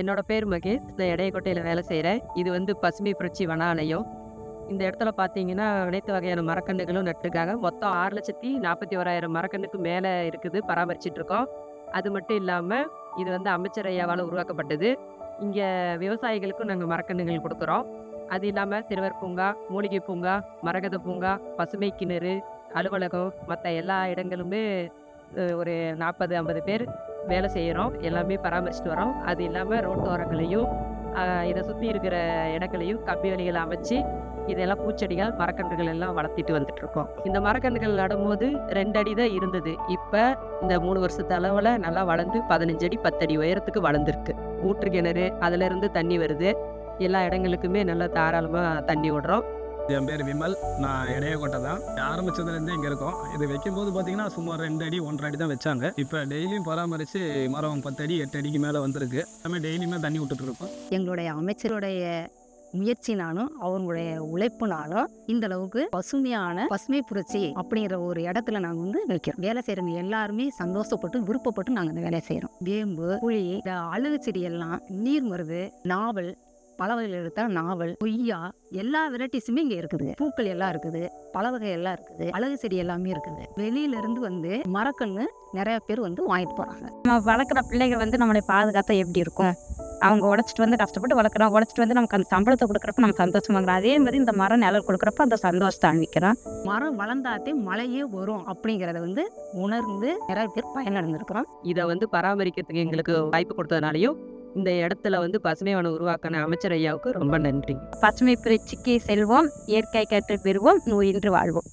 என்னோட பேர் மகேஷ். நான் இடையக்கோட்டையில் வேலை செய்கிறேன் இது வந்து பசுமை புரட்சி வனாலயம் இந்த இடத்துல பார்த்தீங்கன்னா அனைத்து வகையான மரக்கன்றுகளும் நட்டுருக்காங்க. மொத்தம் ஆறு லட்சத்தி நாற்பத்தி ஓராயிரம் மரக்கன்றுக்கு மேலே இருக்குது பராமரிச்சிட்டு இருக்கோம். அது மட்டும் இல்லாமல் இது வந்து அமைச்சர் ஐயாவால் உருவாக்கப்பட்டது. இங்கே விவசாயிகளுக்கும் நாங்கள் மரக்கன்றுகள் கொடுக்குறோம். அது இல்லாமல் சிறுவர் பூங்கா மூலிகை பூங்கா மரகத பூங்கா பசுமை கிணறு அலுவலகம் மற்ற எல்லா இடங்களுமே ஒரு நாற்பது ஐம்பது பேர் வேலை செய்கிறோம் எல்லாமே பராமரிச்சுட்டு வரோம். அது இல்லாமல் ரோட்டு ஓரங்களையும் இதை சுற்றி இருக்கிற இடங்களையும் கம்பி வேலிகளை அமைச்சு இதெல்லாம் பூச்செடிகள் மரக்கன்றுகள் எல்லாம் வளர்த்திட்டு வந்துட்டு இருக்கோம் இந்த மரக்கன்றுகள் நடும்போது ரெண்டு அடி தான் இருந்தது. இப்போ இந்த மூணு வருஷத்து அளவில் நல்லா வளர்ந்து பதினஞ்சு அடி பத்தடி உயரத்துக்கு வளர்ந்துருக்கு. ஊற்று கிணறு அதுலேருந்து தண்ணி வருது. எல்லா இடங்களுக்குமே நல்லா தாராளமாக தண்ணி விடுறோம். என் பேர் விமல். நான் இடையக்கோட்டை தான். ஆரம்பிச்சதுலேருந்தே இங்கே இருக்கோம். இது வைக்கும்போது பார்த்தீங்கன்னா சுமார் ரெண்டு அடி ஒன்றரை அடி தான் வச்சாங்க. இப்போ டெய்லியும் பராமரித்து மரம் பத்து அடி எட்டு அடிக்கு மேலே வந்திருக்கு. எல்லாமே டெய்லியுமே தண்ணி விட்டுட்டு இருக்கோம். எங்களுடைய அமைச்சருடைய முயற்சினாலும் அவங்களுடைய உழைப்புனாலும் இந்த அளவுக்கு பசுமையான பசுமை புரட்சி அப்படிங்கிற ஒரு இடத்துல நாங்கள் வந்து நிற்கிறோம் வேலை செய்கிறவங்க எல்லாருமே சந்தோஷப்பட்டு விருப்பப்பட்டு நாங்கள் இந்த வேலையை செய்கிறோம் வேம்பு புளி இந்த அழுகு செடி எல்லாம் நீர் மருது நாவல் பல வகைகள் எடுத்தால் நாவல் கொய்யா எல்லா வெரைட்டிஸுமே இங்கே இருக்குது. பூக்கள் எல்லாம் இருக்குது பல வகை எல்லாம் இருக்குது அழகு செடி எல்லாமே இருக்குது. வெளியில இருந்து வந்து மரக்கன்று நிறைய பேர் வந்து வாங்கிட்டு போறாங்க. நம்ம வளர்க்குற பிள்ளைங்க வந்து நம்மளை பாதுகாத்தா எப்படி இருக்கும்? அவங்க உழைச்சிட்டு வந்து கஷ்டப்பட்டு வளர்க்குறோம் உழைச்சிட்டு வந்து நமக்கு அந்த சம்பளத்தை கொடுக்குறப்ப நம்ம சந்தோஷமாங்கிறோம் அதே மாதிரி இந்த மரம் நிழல் கொடுக்குறப்ப அந்த சந்தோஷத்தை அனுப்பிக்கிறோம் மரம் வளர்ந்தாத்தே மழையே வரும் அப்படிங்கிறத வந்து உணர்ந்து நிறைய பேர் பயனடைந்திருக்கிறோம் இதை வந்து பராமரிக்கிறதுக்கு எங்களுக்கு வாய்ப்பு கொடுத்ததுனாலையும் இந்த இடத்துல வந்து பசுமை வனம் உருவாக்கின அமைச்சர் ஐயாவுக்கு ரொம்ப நன்றி. பசுமை புரட்சிக்கு செல்வோம். இயற்கை கற்று பெறுவோம். நோயின்றி வாழ்வோம்.